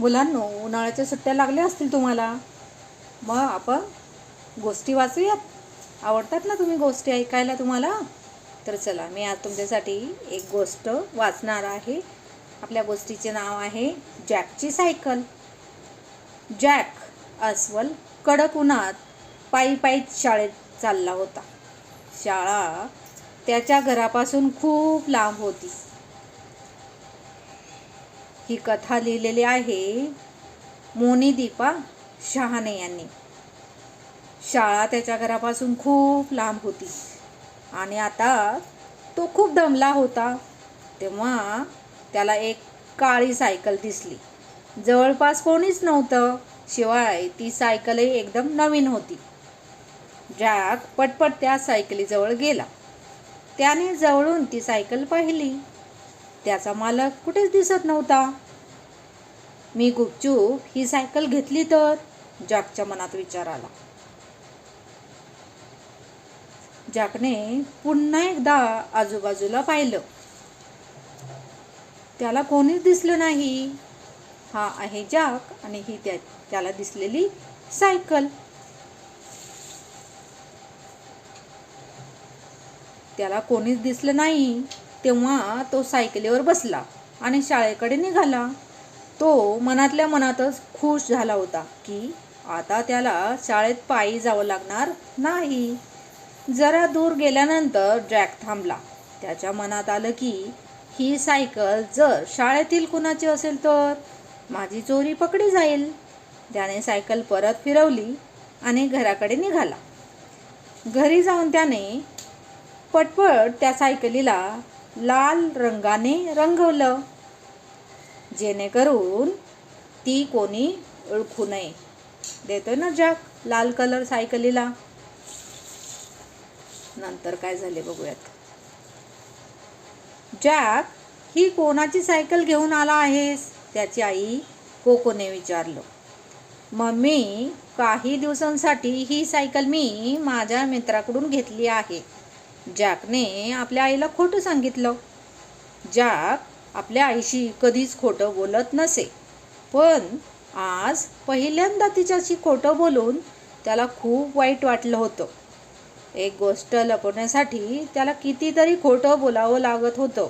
मुलांनो उन्हाळ्याच्या सुट्ट्या लागल्या असतील तुम्हाला. मग आपण गोष्टी वाचूयात. आवडतात ना तुम्ही गोष्टी ऐकायला तुम्हाला? तर चला मी आज तुमच्यासाठी एक गोष्ट वाचणार आहे. आपल्या गोष्टीचे नाव आहे जॅकची सायकल. जॅक अस्वल कडक उन्हात पायी पायी शाळेत चालला होता. शाळा त्याच्या घरापासून खूप लांब होती. ही कथा लिहिलेली आहे मोनी दीपा शहाणे यांनी. शाळा त्याच्या घरापासून खूप लांब होती आणि आता तो खूप दमला होता. तेव्हा त्याला एक काळी सायकल दिसली. जवळपास कोणीच नव्हतं शिवाय ती सायकलही एकदम नवीन होती. जॅक पटपट त्या सायकलीजवळ गेला. त्याने जवळून ती सायकल पाहिली. त्याचा मालक कुठेच दिसत नव्हता. मी गुपचूप ही सायकल घेतली तर जॅकच्या मनात विचार आला. जॅकने पुन्हा एकदा आजूबाजूला पाहिलं. त्याला कोणीच दिसलं नाही. हा आहे जॅक आणि ही त्या त्याला दिसलेली सायकल. त्याला कोणीच दिसलं नाही. तेव्हा तो सायकलीवर बसला आणि शाळेकडे निघाला. तो मनातल्या मनातच खुश झाला होता की आता त्याला शाळेत पायी जावं लागणार नाही. जरा दूर गेल्यानंतर जॅक थांबला. त्याच्या मनात आलं की ही सायकल जर शाळेतील कुणाची असेल तर माझी चोरी पकडी जाईल. त्याने सायकल परत फिरवली आणि घराकडे निघाला. घरी जाऊन त्याने पटपट त्या सायकलीला लाल रंगाने रंगवलं. जेणेकरून ती कोणी ओळखू नये. देतोय ना जॅक लाल कलर सायकलीला? नंतर काय झाले बघूयात. जॅक ही कोणाची सायकल घेऊन आला आहेस? त्याची आई कोकोने विचारलं. मम्मी काही दिवसांसाठी ही सायकल मी माझ्या मित्राकडून घेतली आहे. जॅकने आपल्या आईला खोटं सांगितलं. जॅक आपल्या आईशी कधीच खोटं बोलत नसे. पण आज पहिल्यांदा तिच्याशी खोटं बोलून त्याला खूप वाईट वाटलं होतं. एक गोष्ट लपवण्यासाठी त्याला कितीतरी खोटं बोलावं लागत होतं.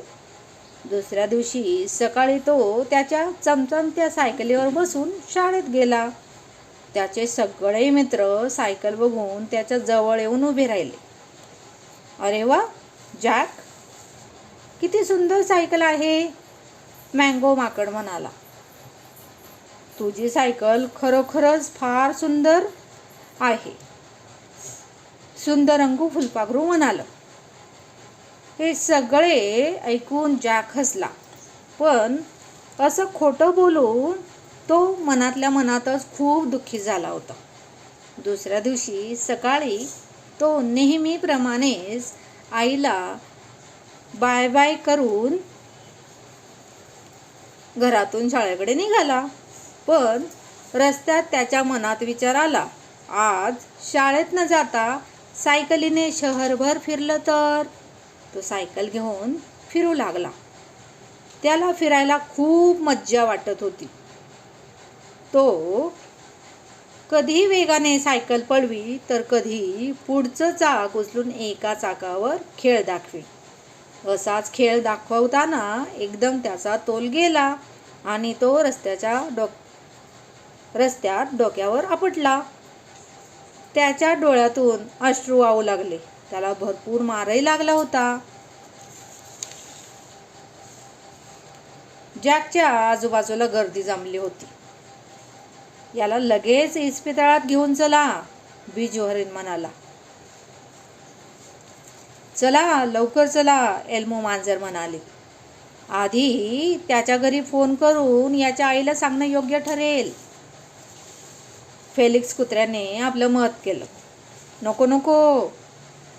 दुसऱ्या दिवशी सकाळी तो त्याच्या चमचमत्या सायकलीवर बसून शाळेत गेला. त्याचे सगळे मित्र सायकल बघून त्याच्याजवळ येऊन उभे राहिले. अरे वा जॅक. किती सुंदर सायकल आहे मँगो माकड म्हणाला. तुझी सायकल खरोखरच फार सुंदर आहे. सुंदर अंगू फुलपाखरू म्हणालं. हे सगळे ऐकून जॅक हसला. पण असं खोटं बोलून तो मनातल्या मनातच खूप दुःखी झाला होता. दुसऱ्या दिवशी सकाळी तो नेहमीप्रमाणेच आईला बाय बाय करून घरातून शाळेकडे निघाला. पण रस्त्यात त्याच्या मनात विचार आला आज शाळेत न जाता सायकलीने शहरभर फिरलं तर? तो सायकल घेऊन फिरू लागला. त्याला फिरायला खूप मज्जा वाटत होती. तो कधी वेगाने सायकल पळवी तर कधी पुढचं चाक उचलून एका चाकावर खेळ दाखवी. असाच खेळ दाखवताना एकदम त्याचा तोल गेला आणि तो रस्त्याच्या डोक रस्त्यात डोक्यावर आपटला. त्याच्या डोळ्यातून अश्रू वाहू लागले. त्याला भरपूर मारही लागला होता. जॅकच्या आजूबाजूला गर्दी जमली होती. याला लगेच इस्पितळात घेऊन चला बिजोहरीन म्हणाला चला लवकर चला एल्मो मांजर म्हणाले. आधी त्याच्या घरी फोन करून याच्या आईला सांगणं योग्य ठरेल. फेलिक्स कुत्र्याने आपलं मत केलं. नको नको.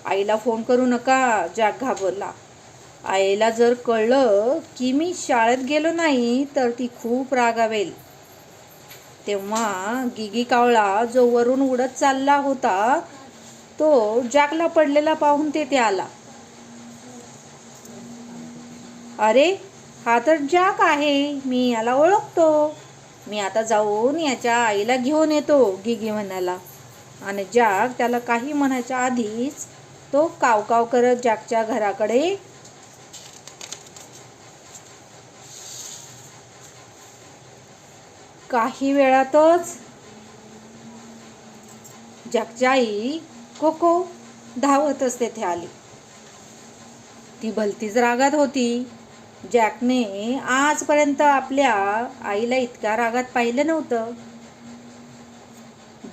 आईला फोन करू नका जॅक घाबरला. आईला जर कळलं की मी शाळेत गेलो नाही तर ती खूप रागावेल. तेव्हा गिगी कावळा जो वरून उडत चालला होता तो जॅकला पडलेला पाहून तेथे आला. अरे हा तर जॅक आहे. मी याला ओळखतो. मी आता जाऊन याच्या आईला घेऊन येतो गिगी म्हणाला. आणि जॅक त्याला काही म्हणायच्या आधीच तो काव काव करत जॅकच्या घराकडे काही वेळातच जॅकची आई कोको धावतच तेथे आली ती भलतीच रागात होती. जॅकने आजपर्यंत आपल्या आईला इतक्या रागात पाहिलं नव्हतं.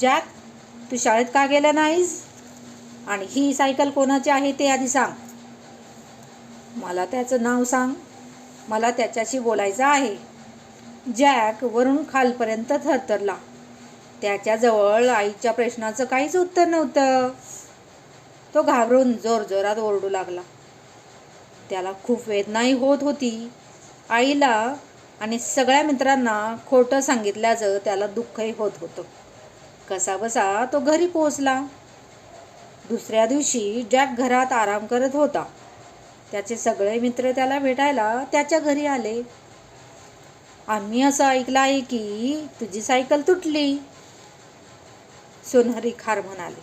जॅक तू शाळेत का गेला नाहीस? आणि ही सायकल कोणाची आहे ते आधी सांग. मला त्याचं नाव सांग. मला त्याच्याशी बोलायचं आहे. जॅक वरून खालपर्यंत थरथरला. त्याच्याजवळ आईच्या प्रश्नाचं काहीच उत्तर नव्हतं. तो घाबरून जोरजोरात ओरडू लागला. त्याला खूप वेदनाही होत होती. आईला आणि सगळ्या मित्रांना खोटं सांगितल्याचं त्याला दुःखही होत होतं. कसाबसा तो घरी पोहोचला. दुसऱ्या दिवशी जॅक घरात आराम करत होता. त्याचे सगळे मित्र त्याला भेटायला त्याच्या घरी आले. आम्ही असं ऐकलं आहे की तुझी सायकल तुटली. सोनहरी खार म्हणाले.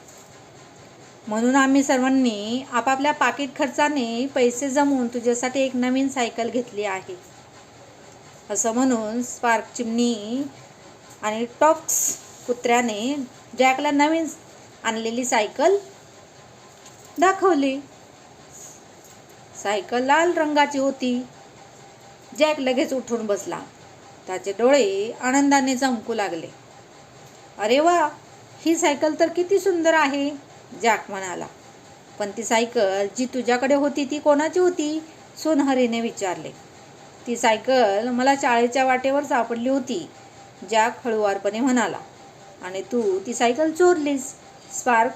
म्हणून आम्ही सर्वांनी आपापल्या पाकिट खर्चाने पैसे जमवून तुझ्यासाठी एक नवीन सायकल घेतली आहे. असं म्हणून स्पार्क चिमणी आणि टॉक्स कुत्र्याने जॅकला नवीन आणलेली सायकल दाखवली. सायकल लाल रंगाची होती. जॅक लगेच उठून बसला. त्याचे डोळे आनंदाने चमकू लागले. अरे वा ही सायकल तर किती सुंदर आहे जॅक म्हणाला. पण ती सायकल जी तुझ्याकडे होती ती कोणाची होती? सोनहरीने विचारले. ती सायकल मला शाळेच्या वाटेवर सापडली होती जॅक हळुवारपणे म्हणाला. आणि तू ती सायकल चोरलीस स्पार्क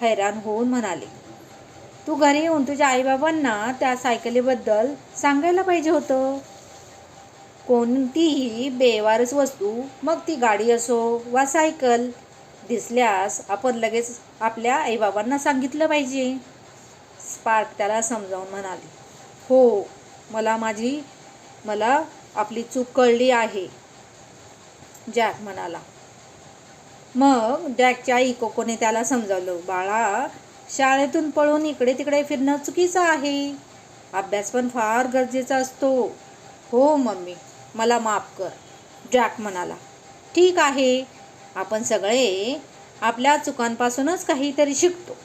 हैराण होऊन म्हणाले. तू घरी येऊन तुझ्या आईबाबांना त्या सायकलीबद्दल सांगायला पाहिजे होतं. कोणतीही बेवारस वस्तू मग ती गाडी असो वा सायकल दिसल्यास आपण लगेच आपल्या आईबाबांना सांगितलं पाहिजे. स्पार्क त्याला समजावून म्हणाले हो मला माझी मला आपली चूक कळली आहे जॅक म्हणाला. मग जॅकच्या आई कोकोने त्याला समजावलं बाळा शाळेतून पळून इकडे तिकडे फिरणं चुकीचं आहे. अभ्यास पण फार गरजेचा असतो. हो मम्मी. मला माफ कर जॅक म्हणाला. ठीक आहे आपण सगळे आपल्या चुकांपासूनच काहीतरी शिकतो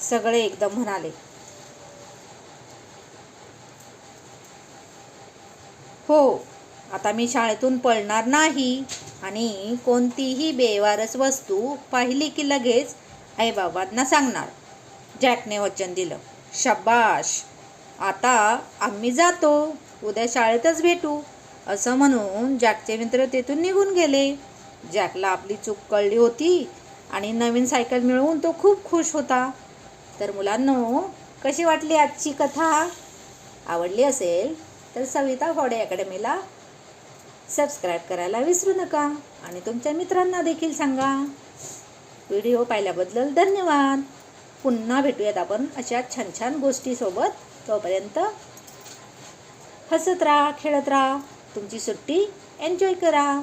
सगळे एकदम म्हणाले. हो आता मी शाळेतून पळणार नाही आणि कोणतीही बेवारस वस्तू पाहिली की लगेच आईबाबांना सांगणार. जॅकने वचन दिलं. शब्बाश आता आम्ही जातो उद्या शाळेतच भेटू. असं म्हणून जॅकचे मित्र तेथून निघून गेले. जॅकला आपली चूक कळली होती आणि नवीन सायकल मिळवून तो खूप खुश होता. तर मुलांनो कशी वाटली आजची कथा? आवडली असेल तर सविता फोडे अकॅडमीला सबस्क्राईब करायला विसरू नका आणि तुमच्या मित्रांना देखील सांगा. व्हिडिओ पाहिल्याबद्दल धन्यवाद. पुन्हा भेटूयात आपण अशा छान छान गोष्टीसोबत. तोपर्यंत हसत राहा खेळत राहा. तुमची सुट्टी. एन्जॉय करा.